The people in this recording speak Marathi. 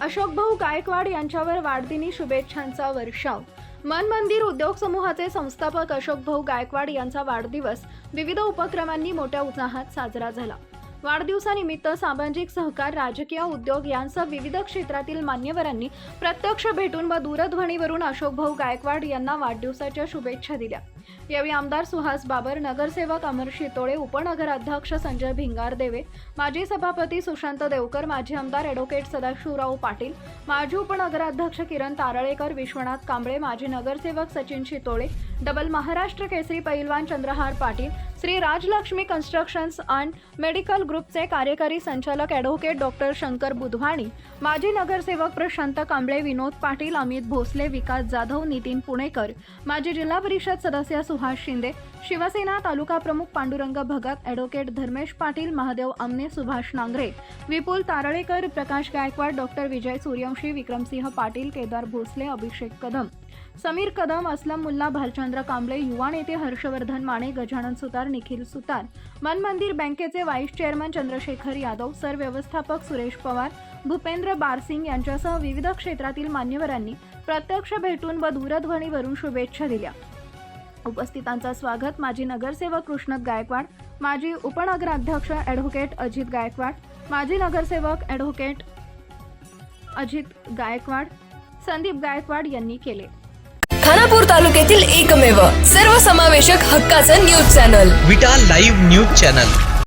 अशोकभाऊ गायकवाड यांच्यावर वाढदिनी शुभेच्छांचा वर्षाव. मन मंदिर उद्योग समूहाचे संस्थापक अशोकभाऊ गायकवाड यांचा वाढदिवस विविध उपक्रमांनी मोठ्या उत्साहात साजरा झाला. वाढदिवसानिमित्त सामाजिक सहकार राजकीय उद्योग यांसह विविध क्षेत्रातील मान्यवरांनी प्रत्यक्ष भेटून व दूरध्वनीवरून अशोकभाऊ गायकवाड यांना वाढदिवसाच्या शुभेच्छा दिल्या. यावेळी आमदार सुहास बाबर नगरसेवक अमर शितोळे उपनगराध्यक्ष संजय भिंगारदेवे माजी सभापती सुशांत देवकर माजी आमदार ॲडव्होकेट सदाशिवराव पाटील माजी उपनगराध्यक्ष किरण तारळेकर विश्वनाथ कांबळे माजी नगरसेवक सचिन शितोळे डबल महाराष्ट्र केसरी पैलवान Chandrahar Patil Shri Rajlakshmi constructions and medical ग्रुपचे कार्यकारी संचालक ॲडव्होकेट डॉक्टर शंकर बुधवाणी माजी नगरसेवक प्रशांत कांबळे विनोद पाटील अमित भोसले विकास जाधव नितीन पुणेकर माजी जिल्हा परिषद सदस्य सुहास शिंदे शिवसेना तालुका प्रमुख पांडुरंग भगत ॲडव्होकेट धर्मेश पाटील महादेव आमने सुभाष नांगरे विपुल तारळेकर प्रकाश गायकवाड डॉक्टर विजय सूर्यवंशी विक्रमसिंह पाटील केदार भोसले अभिषेक कदम समीर कदम असलम मुल्ला भालचंद्र कांबळे युवा नेते हर्षवर्धन माने गजानन सुतार निखिल सुतार मन मंदिर बँकेचे vice chairman Chandrashekhar Yadav sir व्यवस्थापक सुरेश पवार भूपेंद्र बारसिंग यांच्यासह विविध क्षेत्रातील मान्यवरांनी प्रत्यक्ष भेटून व दूरध्वनीवरून शुभेच्छा दिल्या. उपस्थितांचं स्वागत. माजी नगरसेवक कृष्णत गायकवाड माजी उपनगराध्यक्ष ॲडव्होकेट अजित गायकवाड माजी नगरसेवक ॲडव्होकेट अजित गायकवाड संदीप गायकवाड यांनी केले. खानापूर तालुक्यातील एकमेव सर्वसमावेशक हक्काचं news channel. Vita live news channel.